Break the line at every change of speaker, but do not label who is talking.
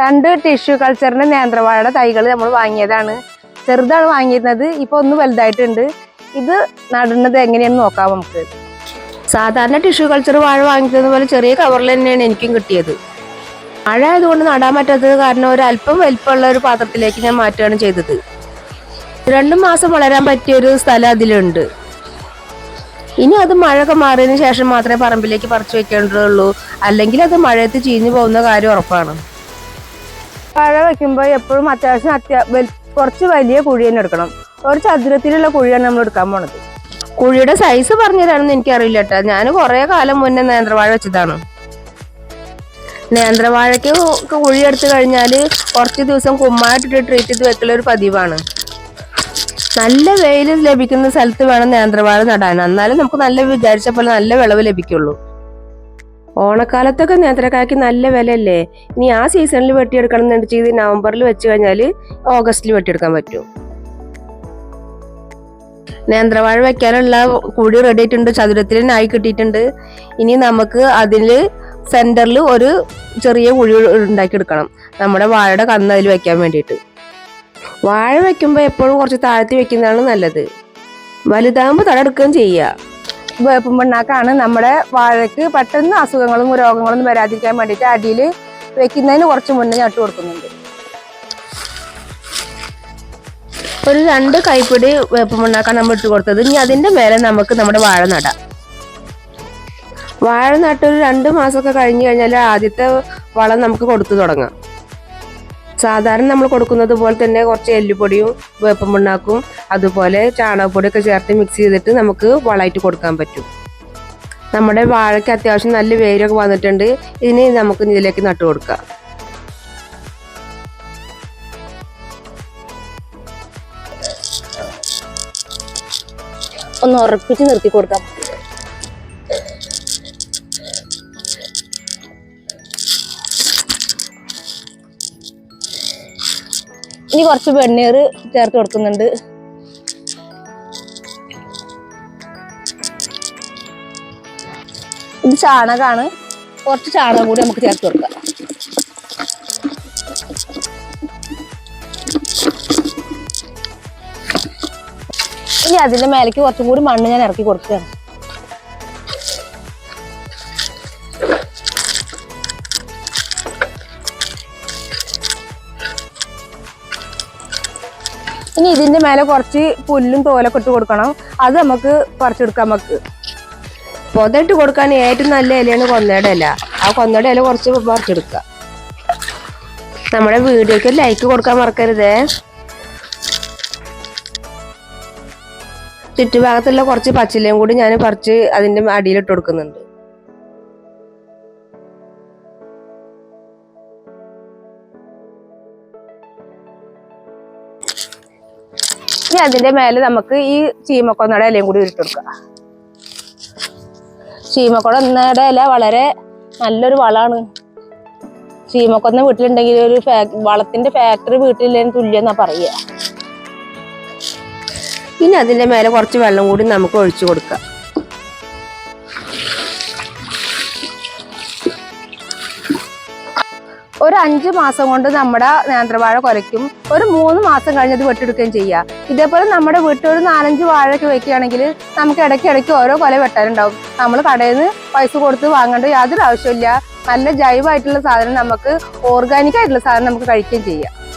രണ്ട് ടിഷ്യൂ കൾച്ചറിന്റെ നേന്ത്രവാഴയുടെ തൈകൾ നമ്മൾ വാങ്ങിയതാണ്. ചെറുതാണ് വാങ്ങിയിരുന്നത് ഇപ്പൊ ഒന്ന് വലുതായിട്ടുണ്ട്. ഇത് നടുന്നത് എങ്ങനെയാണെന്ന് നോക്കാം നമുക്ക്. സാധാരണ ടിഷ്യൂ കൾച്ചർ വാഴ വാങ്ങിച്ചത് പോലെ ചെറിയ കവറിൽ തന്നെയാണ് എനിക്കും കിട്ടിയത്. മഴ ആയതുകൊണ്ട് നടാൻ പറ്റാത്തത് കാരണം ഒരു അല്പം വലിപ്പമുള്ള ഒരു പാത്രത്തിലേക്ക് ഞാൻ മാറ്റുകയാണ് ചെയ്തത്. രണ്ടു മാസം വളരാൻ പറ്റിയ ഒരു സ്ഥലം അതിലുണ്ട്. ഇനി അത് മഴയൊക്കെ മാറിയതിന് ശേഷം മാത്രമേ പറമ്പിലേക്ക് പറിച്ചു വെക്കേണ്ടതുള്ളൂ. അല്ലെങ്കിൽ അത് മഴയത്ത് ചീഞ്ഞു പോകുന്ന കാര്യം ഉറപ്പാണ്. വാഴ വെക്കുമ്പോൾ എപ്പോഴും അത്യാവശ്യം അത്യാ കുറച്ച് വലിയ കുഴി തന്നെ എടുക്കണം. ഒരു ചതുരത്തിലുള്ള കുഴിയാണ് നമ്മൾ എടുക്കാൻ പോണത്. കുഴിയുടെ സൈസ് പറഞ്ഞതാണെന്ന് എനിക്കറിയില്ല കേട്ടോ ഞാൻ കുറേ കാലം മുന്നേ നേന്ത്രവാഴ വെച്ചതാണ്. നേന്ത്രവാഴയ്ക്ക് കുഴി എടുത്തു കഴിഞ്ഞാൽ കുറച്ച് ദിവസം കുമ്മായിട്ടിട്ട് ട്രീറ്റ് ചെയ്ത് വെക്കൽ ഒരു പതിവാണ്. നല്ല വെയിൽ ലഭിക്കുന്ന സ്ഥലത്ത് വേണം നേന്ത്രവാഴ നടാൻ. എന്നാലും നമുക്ക് നല്ല വിചാരിച്ച പോലെ നല്ല വിളവ് ലഭിക്കുള്ളൂ. ഓണക്കാലത്തൊക്കെ നേന്ത്രക്കായ്ക്ക് നല്ല വിലയല്ലേ? ഇനി ആ സീസണിൽ വെട്ടിയെടുക്കണം എന്ന് ചെയ്ത്? നവംബറിൽ വെച്ച് കഴിഞ്ഞാൽ ഓഗസ്റ്റിൽ വെട്ടിയെടുക്കാൻ പറ്റും. നേന്ത്രവാഴ വെക്കാനുള്ള കുഴി റെഡി ആയിട്ടുണ്ട്. ചതുരത്തിൽ നായി കിട്ടിയിട്ടുണ്ട്. ഇനി നമുക്ക് അതിൽ സെന്ററിൽ ഒരു ചെറിയ കുഴി ഉണ്ടാക്കിയെടുക്കണം. നമ്മുടെ വാഴയുടെ കന്ന് അതിൽ വെക്കാൻ വേണ്ടിയിട്ട്. വാഴ വെക്കുമ്പോൾ എപ്പോഴും കുറച്ച് താഴ്ത്തി വെക്കുന്നതാണ് നല്ലത്. വലുതാകുമ്പോൾ തടയെടുക്കുകയും ചെയ്യുക വേപ്പും പിണ്ണാക്കാണ് നമ്മുടെ വാഴയ്ക്ക് പെട്ടെന്ന് അസുഖങ്ങളും രോഗങ്ങളൊന്നും വരാതിരിക്കാൻ വേണ്ടിയിട്ട് അടിയിൽ വെക്കുന്നതിന് കുറച്ച് മുന്നേ ഞട്ട് കൊടുക്കുന്നുണ്ട്. ഒരു രണ്ട് കൈപ്പിടി വേപ്പും പിണ്ണാക്കാണ് നമ്മൾ ഇട്ട് കൊടുത്തത്. ഇനി അതിന്റെ മേലെ നമുക്ക് നമ്മുടെ വാഴ നടാം. വാഴ നട്ട് ഒരു രണ്ട് മാസമൊക്കെ കഴിഞ്ഞു കഴിഞ്ഞാൽ ആദ്യത്തെ വളം നമുക്ക് കൊടുത്തു തുടങ്ങാം. സാധാരണ നമ്മൾ കൊടുക്കുന്നത് പോലെ തന്നെ കുറച്ച് എല്ലുപൊടിയും വേപ്പും പിണ്ണാക്കും അതുപോലെ ചാണകപ്പൊടിയൊക്കെ ചേർത്ത് മിക്സ് ചെയ്തിട്ട് നമുക്ക് വളമായിട്ട് കൊടുക്കാൻ പറ്റും. നമ്മുടെ വാഴയ്ക്ക് അത്യാവശ്യം നല്ല വേരൊക്കെ വന്നിട്ടുണ്ട്. ഇനി നമുക്ക് ഇതിലേക്ക് നട്ടു കൊടുക്കാം. ഒന്ന് ഉറപ്പിച്ച് നിർത്തി കൊടുക്കാം. ഇനി കുറച്ച് വെണ്ണീർ ചേർത്ത് കൊടുക്കുന്നുണ്ട്. ഇത് ചാണകമാണ്. കുറച്ച് ചാണകം കൂടി നമുക്ക് ചേർത്ത് കൊടുക്കാം. ഇനി അതിന്റെ മേലേക്ക് കുറച്ചും കൂടി മണ്ണ് ഞാൻ ഇറക്കി കൊടുക്കുകയാണ്. ഇനി ഇതിന്റെ മേലെ കുറച്ച് പുല്ലും തോലൊക്കെ ഇട്ട് കൊടുക്കണം. അത് നമുക്ക് പറിച്ചെടുക്കാം നമുക്ക്. പൊതയിട്ട് കൊടുക്കാൻ ഏറ്റവും നല്ല ഇലയാണ് കൊന്നയുടെ ഇല. ആ കൊന്നയുടെ ഇല കുറച്ച് പറിച്ചെടുക്കുക നമ്മുടെ വീഡിയോക്ക് ലൈക്ക് കൊടുക്കാൻ മറക്കരുതേ. ചുറ്റുഭാഗത്തുള്ള കുറച്ച് പച്ചിലയും കൂടി ഞാൻ പറിച്ച് അതിന്റെ അടിയിലിട്ട് കൊടുക്കുന്നുണ്ട്. ഇനി അതിന്റെ മേലെ നമുക്ക് ഈ ചീമക്കൊന്നയുടെ ഇലയും കൂടി ഇട്ട് കൊടുക്കാം. ചീമക്കൊന്നയുടെ ഇല വളരെ നല്ലൊരു വളമാണ് ചീമക്കൊന്ന വീട്ടിലുണ്ടെങ്കിൽ ഒരു ഫാ- വളത്തിന്റെ ഫാക്ടറി വീട്ടിലില്ലെന്ന് തുല്യെന്നാ പറയുക. ഇനി അതിന്റെ മേലെ കുറച്ച് വെള്ളം കൂടി നമുക്ക് ഒഴിച്ചു കൊടുക്കാം. ഒരു അഞ്ച് മാസം കൊണ്ട് നമ്മുടെ നേന്ത്രവാഴ കുലയ്ക്കും ഒരു മൂന്ന് മാസം കഴിഞ്ഞത് വെട്ടെടുക്കുകയും ചെയ്യുക ഇതേപോലെ നമ്മുടെ വീട്ടിൽ ഒരു നാലഞ്ച് വാഴയൊക്കെ വെക്കുകയാണെങ്കിൽ നമുക്ക് ഇടയ്ക്ക് ഇടയ്ക്ക് ഓരോ കൊല വെട്ടാനുണ്ടാവും. നമ്മൾ കടയിൽ നിന്ന് പൈസ കൊടുത്ത് വാങ്ങേണ്ട യാതൊരു ആവശ്യമില്ല നല്ല ജൈവമായിട്ടുള്ള സാധനം നമുക്ക് ഓർഗാനിക് ആയിട്ടുള്ള സാധനം നമുക്ക് കഴിക്കുകയും ചെയ്യാം.